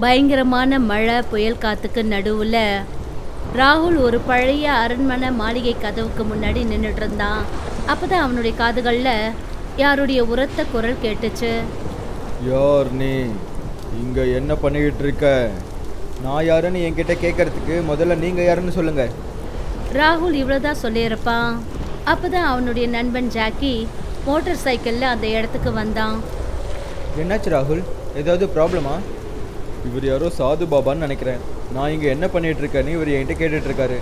பயங்கரமான மழை புயல் காத்துக்கு நடுவுல ராகுல் ஒரு பழைய அரண்மனை மாளிகை கதவுக்கு முன்னாடி நின்றுட்டு இருந்தான். அப்பதான் அவனுடைய காதுகள்ல யாருடைய உரத்த குரல் கேட்டுச்சு. யார் நீ? இங்க என்ன பண்ணிக்கிட்டு இருக்க? நான் யாருன்னு என்கிட்ட கேட்கறதுக்கு முதல்ல நீங்க யாருன்னு சொல்லுங்க. ராகுல் இவ்வளவுதான் சொல்லியிருப்பான். அப்பதான் அவனுடைய நண்பன் ஜாக்கி மோட்டார் சைக்கிள்ல அந்த இடத்துக்கு வந்தான். என்னாச்சு ராகுல்? ஏதாவது ப்ராப்ளமா இவர் யாரோ சாது பாபான்னு நினைக்கிறேன். நான் இங்கே என்ன பண்ணிகிட்ருக்கேன்னு இவர் என்கிட்ட கேட்டுட்ருக்காரு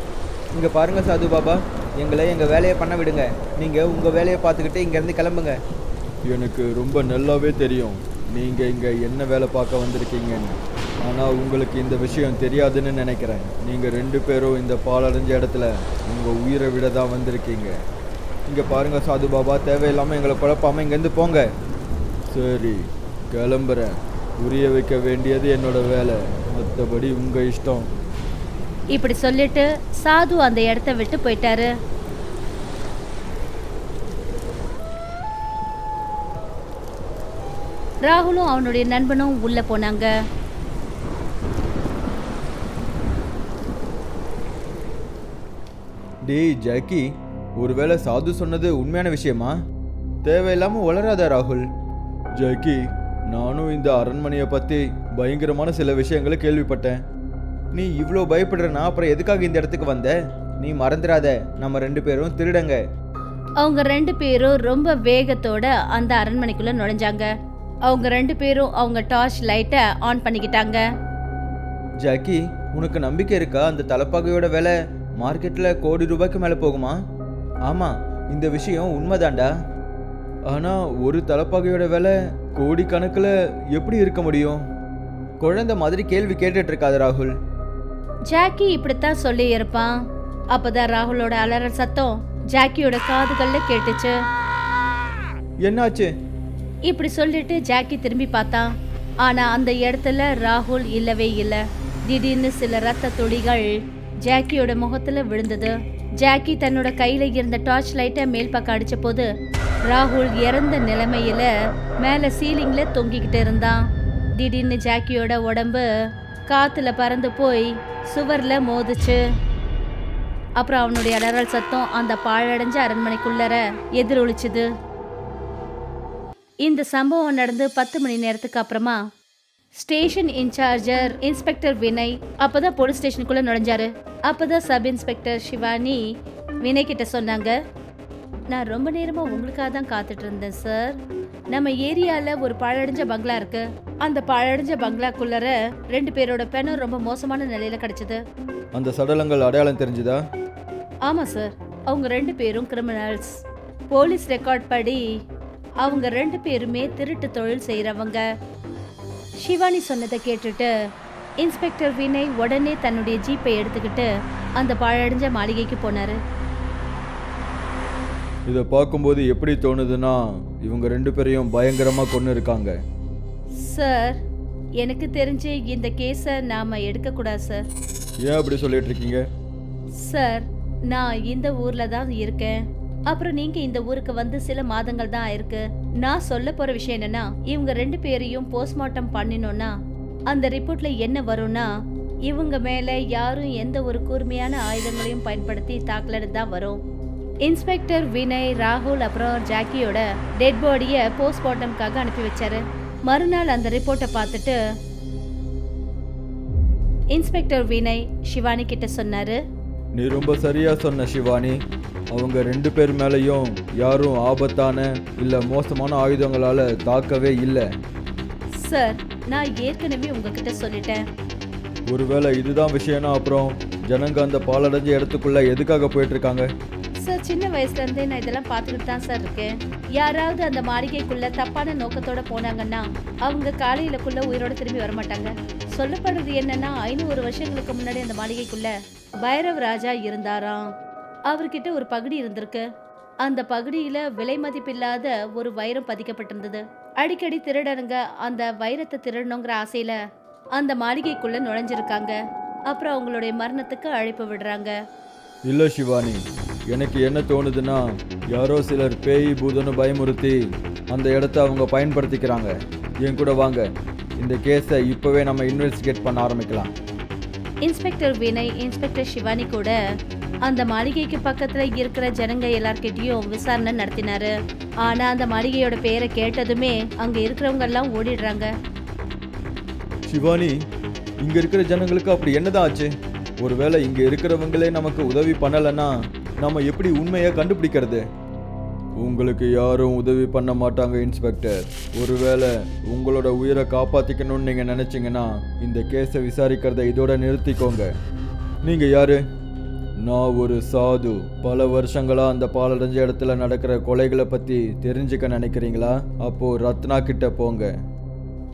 இங்கே பாருங்கள் சாது பாபா எங்களை எங்கள் வேலையை பண்ண விடுங்க. நீங்கள் உங்கள் வேலையை பார்த்துக்கிட்டு இங்கேருந்து கிளம்புங்க. எனக்கு ரொம்ப நல்லாவே தெரியும். நீங்கள் இங்கே என்ன வேலை பார்க்க வந்திருக்கீங்கன்னு. ஆனால் உங்களுக்கு இந்த விஷயம் தெரியாதுன்னு நினைக்கிறேன். நீங்கள் ரெண்டு பேரும் இந்த பாலடைஞ்ச இடத்துல உங்கள் உயிரை விட தான் வந்திருக்கீங்க. இங்கே பாருங்கள் சாது பாபா தேவையில்லாமல் எங்களை குழப்பாமல் இங்கேருந்து போங்க. சரி கிளம்புறேன். புரிய வைக்க வேண்டியது என்னோட வேலை. மற்றபடி உங்க இஷ்டம். இப்படி சொல்லிட்டு சாது அந்த இடத்த விட்டு போயிட்டாரு. ராகுலும் அவனுடைய நண்பனும் உள்ள போனாங்க. டேய் ஜாக்கி ஒருவேளை சாது சொன்னது உண்மையான விஷயமா? தேவையில்லாம வளராத ராகுல். ஜாக்கி நானும் இந்த அரண்மனையை பத்தி பயங்கரமான சில விஷயங்களை கேள்விப்பட்டேன். நீ இவ்வளோ பயப்படுறனா அப்புறம் எதுக்காக இந்த இடத்துக்கு வந்த? நீ மறந்துடாத நம்ம ரெண்டு பேரும் திருடங்க. அவங்க ரெண்டு பேரும் ரொம்ப வேகத்தோட அந்த அரண்மனைக்குள்ள நுழைஞ்சாங்க. அவங்க ரெண்டு பேரும் அவங்க டார்ச் லைட்டை ஆன் பண்ணிக்கிட்டாங்க. ஜாக்கி உனக்கு நம்பிக்கை இருக்கா? அந்த தலைப்பாகையோட விலை மார்க்கெட்ல கோடி ரூபாய்க்கு மேலே போகுமா? ஆமா இந்த விஷயம் உண்மைதான்டா. ஆனா ஒரு தலைப்பாகையோட விலை கோடி கணக்கில் எப்படி இருக்க முடியும்? குழந்தை மாதிரி கேள்வி கேட்டுட்டு இருக்காது ராகுல். ஜாக்கி இப்படித்தான் சொல்லி இருப்பான். அப்பதான் ராகுலோட அலறல் சத்தம் ஜாக்கியோட காதுகள்ல கேட்டுச்சு. என்னாச்சு? இப்படி சொல்லிட்டு ஜாக்கி திரும்பி பார்த்தான். ஆனா அந்த இடத்துல ராகுல் இல்லவே இல்ல. திடீர்னு சில ரத்த துளிகள் ஜாக்கியோட முகத்துல விழுந்தது. ஜாக்கி தன்னோட கையில இருந்த டார்ச் லைட்டை மேல் பக்கம் அடிச்ச போது ராகுல் இறந்த நிலைமையில மேலே சீலிங்ல தொங்கிக்கிட்டு இருந்தான். திடீர்னு ஜாக்கியோட உடம்பு காத்துல பறந்து போய் சுவர்ல மோதுச்சு. அப்புறம் அவனுடைய அலறல் சத்தம் அந்த பாழடைஞ்ச அரண்மனைக்குள்ளர எதிரொலிச்சுது. இந்த சம்பவம் நடந்து பத்து மணி நேரத்துக்கு அப்புறமா ஸ்டேஷன் இன்சார்ஜர் இன்ஸ்பெக்டர் வினய் அப்பதான் போலீஸ் ஸ்டேஷனுக்குள்ள நுழைஞ்சாரு. அப்பதான் சப் இன்ஸ்பெக்டர் சிவானி வினய் கிட்ட சொன்னாங்க. நான் ரொம்ப நேரமா உங்களுக்காக தான் காத்துட்டு இருந்தேன் சார். நம்ம ஏரியால ஒரு பாழடைஞ்ச பங்களா இருக்கு. அந்த பாழடைஞ்ச பங்களாக்குள்ளர ரெண்டு பேரோட பெணம் ரொம்ப மோசமான நிலையில கிடைச்சது. அந்த சடலங்கள் அடையாளம் தெரிஞ்சுதா? ஆமா சார். அவங்க ரெண்டு பேரும் கிரிமினல்ஸ் போலீஸ் ரெக்கார்ட் படி அவங்க ரெண்டு பேருமே திருட்டு தொழில் செய்றவங்க. சிவானி சொன்னதை கேட்டுட்டு இன்ஸ்பெக்டர் வினய் உடனே தன்னுடைய ஜீப்பை எடுத்துக்கிட்டு அந்த பாழடைஞ்ச மாளிகைக்கு போனாரு. இதை பார்க்கும்போது எப்படி தோணுதுன்னா இவங்க ரெண்டு பேரையும் பயங்கரமா கொண்டு இருக்காங்க. சார் எனக்கு தெரிஞ்சு இந்த கேஸை நாம எடுக்கக்கூடாது சார். ஏன் அப்படி சொல்லிட்டு இருக்கீங்க? சார் நான் இந்த ஊர்ல தான் இருக்கேன். அப்புறம் நீங்க இந்த ஊருக்கு வந்து சில மாதங்கள் தான் ஆயிருக்கு நான் சொல்ல போற விஷயம் என்னன்னா இவங்க ரெண்டு பேரையும் போஸ்ட்மார்ட்டம் பண்ணினோம்னா அந்த ரிப்போர்ட்ல என்ன வரும்னா இவங்க மேல யாரும் எந்த ஒரு கூர்மையான ஆயுதங்களையும் பயன்படுத்தி தாக்கலன்னு தான் வரும். இன்ஸ்பெக்டர் வினய் ராகுல் அப்புறம் ஜாக்கியோட டெட் பாடியை போஸ்ட்மார்ட்டம்காக அனுப்பி வச்சாரு. மறுநாள் அந்த ரிப்போர்ட்டை பார்த்துட்டு இன்ஸ்பெக்டர் வினய் சிவானி கிட்ட சொன்னாரு. நீ ரொம்ப சரியா சொன்ன சிவானி அவங்க ரெண்டு பேர் மேலேயும் யாரும் ஆபத்தான இல்ல மோசமான ஆயுதங்களால தாக்கவே இல்லை. சார் நான் ஏற்கனவே உங்ககிட்ட சொல்லிட்டேன். ஒருவேளை இதுதான் விஷயம்னா அப்புறம் ஜனங்க அந்த பாலடைஞ்ச இடத்துக்குள்ள எதுக்காக போயிட்டு இருக்காங்க? சின்ன வயசுல இருந்தே நான் இதெல்லாம் பார்த்துக்கிட்டு தான் சார் இருக்கேன். யாராவது அந்த மாளிகைக்குள்ள தப்பான நோக்கத்தோட போனாங்கன்னா அவங்க காலையிலக்குள்ள உயிரோட திரும்பி வர மாட்டாங்க சொல்லப்படுறது என்னன்னா ஐநூறு வருஷங்களுக்கு முன்னாடி அந்த மாளிகைக்குள்ள பைரவ் ராஜா இருந்தாராம். அவர்கிட்ட ஒரு பகுடி இருந்திருக்கு. அந்த பகுடியில விலை மதிப்பில்லாத ஒரு வைரம் பதிக்கப்பட்டிருந்தது. அடிக்கடி திருடனுங்க அந்த வைரத்தை திருடணுங்கிற ஆசையில அந்த மாளிகைக்குள்ள நுழைஞ்சிருக்காங்க. அப்புறம் அவங்களுடைய மரணத்துக்கு அழைப்பு விடுறாங்க. இல்லை சிவானி எனக்கு என்ன தோணுதுன்னா யாரோ சிலர் பேய் பூதன்னு பயமுறுத்தி அந்த இடத்த அவங்க பயன்படுத்திக்கிறாங்க. என் கூட வாங்க. இந்த கேஸை இப்போவே நம்ம இன்வெஸ்டிகேட் பண்ண ஆரம்பிக்கலாம். இன்ஸ்பெக்டர் வினய் இன்ஸ்பெக்டர் சிவானி கூட அந்த மாளிகைக்கு பக்கத்துல இருக்கிற ஜனங்க எல்லார்கிட்டயும் விசாரணை நடத்தினாரு. ஆனா அந்த மாளிகையோட பேரை கேட்டதுமே அங்க இருக்கிறவங்க எல்லாம் ஓடிடுறாங்க. சிவானி இங்க இருக்கிற ஜனங்களுக்கு அப்படி என்னதான் ஆச்சு? ஒருவேளை இங்க இருக்கிறவங்களே நமக்கு உதவி பண்ணலைன்னா நம்ம எப்படி உண்மையை கண்டுபிடிக்கிறது? உங்களுக்கு யாரும் உதவி பண்ண மாட்டாங்க இன்ஸ்பெக்டர். ஒருவேளை உங்களோட உயிரை காப்பாத்திக்கணும்னு நீங்க நினைச்சீங்கன்னா இந்த கேஸை விசாரிக்கிறத இதோட நிறுத்திக்கோங்க. நீங்க யாரு? நான் ஒரு சாது. பல வருஷங்களா அந்த பாலடைஞ்ச இடத்துல நடக்கிற கொலைகளை பத்தி தெரிஞ்சுக்க நினைக்கிறீங்களா? அப்போ ரத்னா கிட்ட போங்க.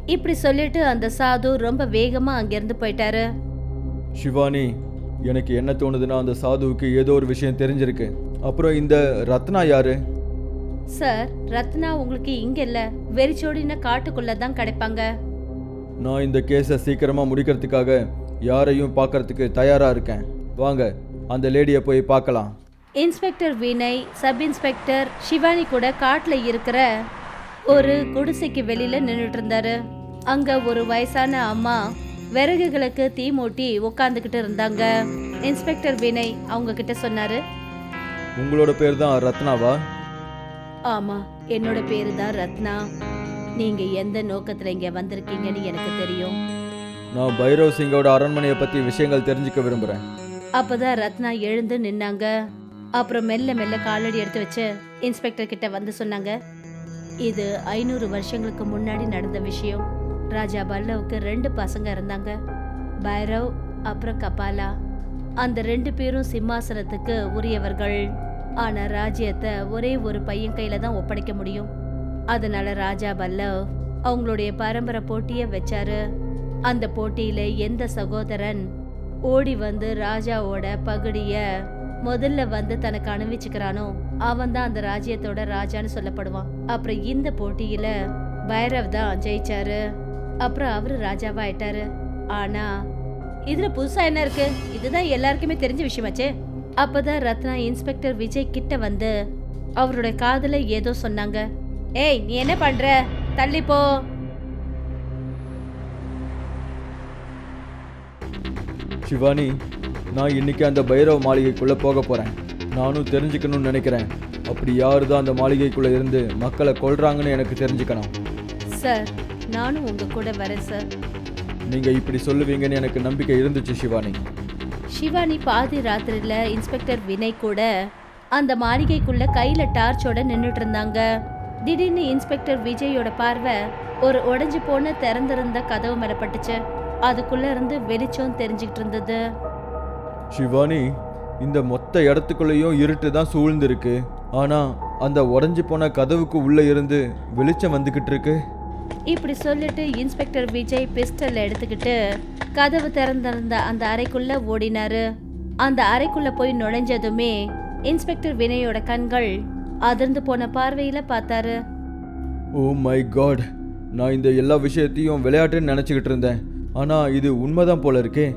இப்படி சொல்லிட்டு அந்த சாது ரொம்ப வேகமா அங்கிருந்து போயிட்டாரு. ஷிவானி எனக்கு என்ன தோணுதுன்னா அந்த சாதுவுக்கு ஏதோ ஒரு விஷயம் தெரிஞ்சிருக்கு. அப்புறம் இந்த ரத்னா யாரு? சார் ரத்னா உங்களுக்கு இங்க இல்ல. வெறிச்சோடின காட்டுக்குள்ள தான் கிடைப்பாங்க. நான் இந்த கேஸை சீக்கிரமா முடிக்கிறதுக்காக யாரையும் பார்க்கறதுக்கு தயாரா இருக்கேன். வாங்க அந்த லேடியை போய் பார்க்கலாம். Inspector Vinay sub inspector Shivani கூட காட்டுல இருக்கிற ஒரு குடிசைக்கு வெளியில நின்றுட்டு இருந்தாரு. அங்க ஒரு வயசான அம்மா விறகுகளுக்கு தீ மூட்டி உட்காந்துக்கிட்டு இருந்தாங்க. இன்ஸ்பெக்டர் வினய் அவங்க கிட்ட சொன்னாரு. உங்களோட பேர் தான் ரத்னாவா? ஆமா என்னோட பேரு தான் ரத்னா. நீங்க எந்த நோக்கத்துல இங்க வந்திருக்கீங்கன்னு எனக்கு தெரியும். நான் பைரவ் சிங்கோட அரண்மனையை பத்தி விஷயங்கள் தெரிஞ்சுக்க விரும்புறேன். அப்பதான் ரத்னா எழுந்து நின்னாங்க. அப்புறம் மெல்ல மெல்ல காலடி எடுத்து வச்சு இன்ஸ்பெக்டர் கிட்ட வந்து சொன்னாங்க. இது ஐநூறு வருஷங்களுக்கு முன்னாடி நடந்த விஷயம். ராஜா பல்லவுக்கு ரெண்டு பசங்க இருந்தாங்க. பைரவ் அப்புறம் கபாலா. அந்த ரெண்டு பேரும் சிம்மாசனத்துக்கு உரியவர்கள். ஆனா ராஜ்யத்தை ஒரே ஒரு பையன் கையில தான் ஒப்படைக்க முடியும். அதனால ராஜா பல்லவ் அவங்களுடைய பரம்பரை போட்டிய வச்சாரு. அந்த போட்டியில எந்த சகோதரன் ஓடி வந்து ராஜாவோட பகுடிய முதல்ல வந்து தனக்கு அணிவிச்சுக்கிறானோ அவன் தான் அந்த ராஜ்யத்தோட ராஜான்னு சொல்லப்படுவான். அப்புறம் இந்த போட்டியில பைரவ் தான் ஜெயிச்சாரு. அப்புறம் அவரு ராஜாவா ஆயிட்டாரு. ஆனா இதுல புதுசா என்ன இருக்கு? இதுதான் எல்லாருக்குமே தெரிஞ்ச விஷயமாச்சே அப்பதான் ரத்னா இன்ஸ்பெக்டர் விஜய் கிட்ட வந்து அவரோட காதுல ஏதோ சொன்னாங்க. ஏய் நீ என்ன பண்ற? தள்ளி போ. சிவானி நான் இன்னைக்கு அந்த பைரவ் மாளிகைக்குள்ள போக போறேன். நானும் தெரிஞ்சுக்கணும்னு நினைக்கிறேன். அப்படி யாரு தான் அந்த மாளிகைக்குள்ள இருந்து மக்களை கொல்றாங்கன்னு எனக்கு தெரிஞ்சுக்கணும். சார் நானும் உங்க கூட வரேன் சார். நீங்க இப்படி சொல்லுவீங்கன்னு எனக்கு நம்பிக்கை இருந்துச்சு சிவானி. சிவானி பாதி ராத்திரில இன்ஸ்பெக்டர் வினய் கூட அந்த மாளிகைக்குள்ள கையில டார்ச்சோட நின்னுட்டு இருந்தாங்க. திடீர்னு இன்ஸ்பெக்டர் விஜயோட பார்வை ஒரு உடைஞ்சு போன திறந்திருந்த கதவு மேல பட்டுச்சு. அதுக்குள்ள இருந்து வெளிச்சம் தெரிஞ்சுக்கிட்டு இருந்தது. சிவானி இந்த மொத்த இடத்துக்குள்ளேயும் இருட்டு தான் சூழ்ந்திருக்கு. ஆனா அந்த உடைஞ்சு போன கதவுக்கு உள்ள இருந்து வெளிச்சம் வந்துகிட்டு இருக்கு. இப்படி சொல்லிட்டு இன்ஸ்பெக்டர் விஜய் பிஸ்டல் எடுத்துக்கிட்டு கதவு திறந்திருந்த அந்த அறைக்குள்ள ஓடினாரு. அந்த அறைக்குள்ள போய் நுழைஞ்சதுமே இன்ஸ்பெக்டர் வினயோட கண்கள் அதிர்ந்து போன பார்வையில பார்த்தாரு. ஓ மை காட் நான் இந்த எல்லா விஷயத்தையும் விளையாட்டுன்னு நினச்சிக்கிட்டு இருந்தேன். ஆனா இது உண்மைதான் போல இருக்கே.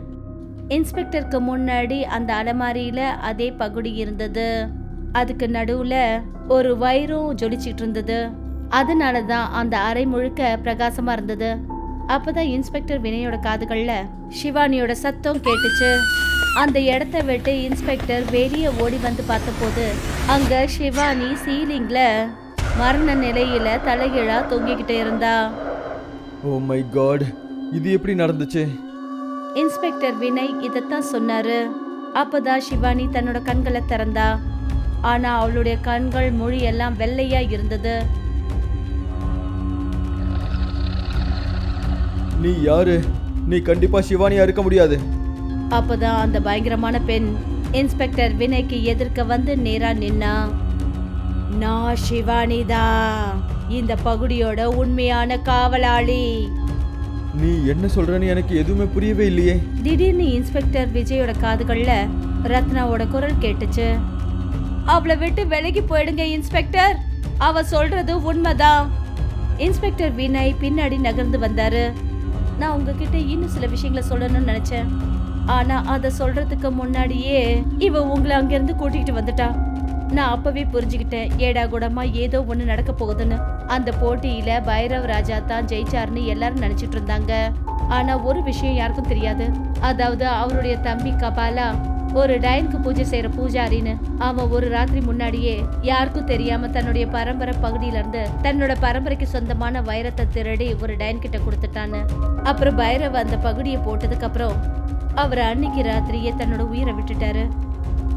இன்ஸ்பெக்டருக்கு முன்னாடி அந்த அலமாரியில அதே பகுடி இருந்தது. அதுக்கு நடுவுல ஒரு வயிறும் ஜொலிச்சிட்டு இருந்தது. அதனால தான் அந்த அறை முழுக்க பிரகாசமா இருந்தது. அப்பதான் இன்ஸ்பெக்டர் வினயோட காதுகள்ல சிவானியோட சத்தம் கேட்டுச்சு. அந்த இடத்த விட்டு இன்ஸ்பெக்டர் வெளியே ஓடி வந்து பார்த்தபோது அங்க சிவானி சீலிங்ல மரண நிலையில தலைகீழா தொங்கிக்கிட்டு இருந்தா. ஓ மை காட் இது எப்படி நடந்துச்சு? இன்ஸ்பெக்டர் வினய் இதைத்தான் சொன்னாரு. அப்பதான் சிவானி தன்னோட கண்களை திறந்தா. ஆனா அவளுடைய கண்கள் மொழி எல்லாம் வெள்ளையா இருந்தது. நீ யாரு? நீ கண்டிப்பா சிவானியா இருக்க முடியாது. அப்பதான் அந்த பயங்கரமான பெண் இன்ஸ்பெக்டர் வினய்க்கு எதிர்க்க வந்து நேரா நின்னா நான் சிவானி தான் இந்த பகுடியோட உண்மையான காவலாளி. நீ என்ன சொல்றன்னு எனக்கு எதுவுமே புரியவே இல்லையே. திடீர்னு இன்ஸ்பெக்டர் விஜயோட காதுகள்ல ரத்னாவோட குரல் கேட்டுச்சு. அவளை விட்டு விலகி போயிடுங்க இன்ஸ்பெக்டர். அவ சொல்றது உண்மைதான். இன்ஸ்பெக்டர் வினய் பின்னாடி நகர்ந்து வந்தாரு. நான் உங்ககிட்ட இன்னும் சில விஷயங்களை சொல்லணும்னு நினைச்சேன். ஆனா அத சொல்றதுக்கு முன்னாடியே இவ உங்களை அங்கிருந்து கூட்டிகிட்டு வந்துட்டா. நான் அப்பவே புரிஞ்சுக்கிட்டேன் ஏடா கூடமா ஏதோ ஒண்ணு நடக்க போகுதுன்னு. அந்த போட்டியில பைரவ் ராஜா தான் ஜெயிச்சாருன்னு எல்லாரும் நினைச்சிட்டு இருந்தாங்க. ஆனா ஒரு விஷயம் யாருக்கும் தெரியாது. அதாவது அவருடைய தம்பி கபாலா ஒரு டயனுக்கு பூஜை செய்யற பூஜாரின்னு அவன் ஒரு ராத்திரி முன்னாடியே யாருக்கும் தெரியாம தன்னுடைய பரம்பரை பகுதியில இருந்து தன்னோட பரம்பரைக்கு சொந்தமான வைரத்தை திருடி ஒரு டயன் கிட்ட கொடுத்துட்டான்னு. அப்புறம் பைரவ் அந்த பகுடியை போட்டதுக்கு அப்புறம் அவர் அன்னைக்கு ராத்திரியே தன்னோட உயிரை விட்டுட்டாரு.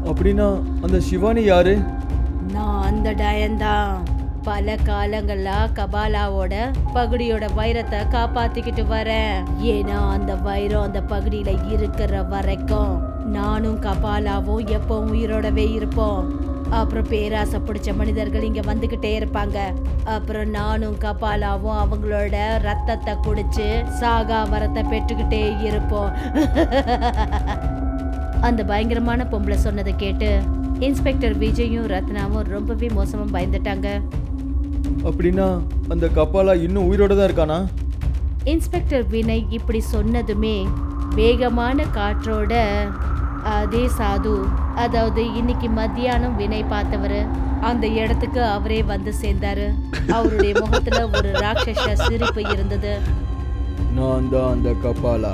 அப்படின்னா அந்த சிவானி யாரு? நான் அந்த டயன்தான் பல காலங்களா கபாலாவோட பகுடியோட வைரத்தை காப்பாத்திக்கிட்டு வரேன். ஏன்னா அந்த வைரம் அந்த பகுடியில இருக்கிற வரைக்கும் நானும் கபாலாவும் எப்பவும் உயிரோடவே இருப்போம். அப்புறம் பேராசை பிடிச்ச மனிதர்கள் இங்க வந்துகிட்டே இருப்பாங்க. அப்புறம் நானும் கபாலாவும் அவங்களோட ரத்தத்தை குடிச்சு சாகா வரத்தை பெற்றுக்கிட்டே இருப்போம். அந்த பயங்கரமான பொம்பளை சொன்னதை கேட்டு இன்ஸ்பெக்டர் விஜயும் ரத்னாவும் ரொம்பவே மோசமா பயந்துட்டாங்க. அப்படின்னா அந்த கப்பாலா இன்னும் உயிரோட தான் இருக்கானா? இன்ஸ்பெக்டர் வினய் இப்படி சொன்னதுமே வேகமான காற்றோட அதே சாது அதாவது இன்னைக்கு மத்தியானம் வினய் பார்த்தவர் அந்த இடத்துக்கு அவரே வந்து சேர்ந்தாரு. அவருடைய முகத்துல ஒரு ராட்சச சிரிப்பு இருந்தது. நான் தான் அந்த கப்பாலா?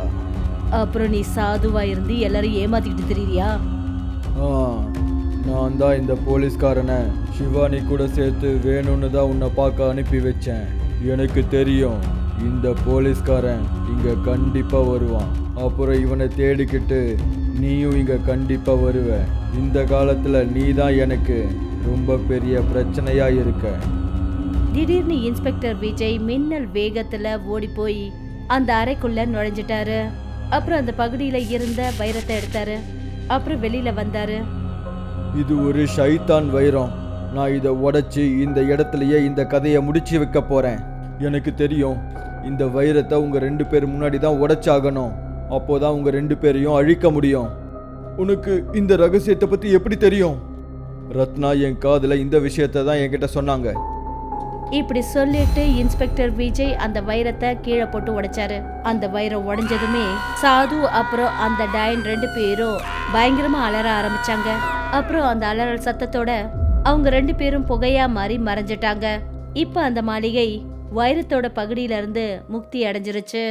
அப்புறம் நீ சாதுவா இருந்து எல்லாரும் ஏமாத்திக்கிட்டு திரியிறியா? ஆ நான் தான் இந்த போலீஸ்காரனை. சிவானி கூட சேர்த்து வேணும்னு தான் உன்னை பார்க்க அனுப்பி வச்சேன். எனக்கு தெரியும் இந்த போலீஸ்காரன் இங்கே கண்டிப்பாக வருவான். அப்புறம் இவனை தேடிக்கிட்டு நீயும் இங்கே கண்டிப்பாக வருவ. இந்த காலத்தில் நீ தான் எனக்கு ரொம்ப பெரிய பிரச்சனையாக இருக்க. திடீர்னு இன்ஸ்பெக்டர் விஜய் மின்னல் வேகத்துல ஓடி போய் அந்த அறைக்குள்ள நுழைஞ்சிட்டாரு. அப்புறம் அந்த பகுதியில இருந்த வைரத்தை எடுத்தாரு. அப்புறம் வெளியில வந்தாரு. இது ஒரு ஷைத்தான் வைரம். நான் இதை உடைச்சி இந்த இடத்துலயே இந்த கதையை முடிச்சு வைக்க போறேன். எனக்கு தெரியும் இந்த வைரத்தை உங்க ரெண்டு பேர் முன்னாடி தான் உடைச்சாகணும். அப்போதான் உங்க ரெண்டு பேரையும் அழிக்க முடியும். உனக்கு இந்த ரகசியத்தை பத்தி எப்படி தெரியும்? ரத்னா என் காதுல இந்த விஷயத்தை தான் என்கிட்ட சொன்னாங்க. இப்படி சொல்லிட்டு இன்ஸ்பெக்டர் விஜய் அந்த வைரத்தை கீழே போட்டு உடைச்சாரு. அந்த வைரம் உடைஞ்சதுமே சாது அப்புறம் அந்த டயன் ரெண்டு பேரும் பயங்கரமா அலற ஆரம்பிச்சாங்க. அப்புறம் அந்த அலறல் சத்தத்தோட அவங்க ரெண்டு பேரும் புகையா மாறி மறைஞ்சிட்டாங்க. இப்ப அந்த மாளிகை வைரத்தோட பகுதியில இருந்து முக்தி அடைஞ்சிருச்சு.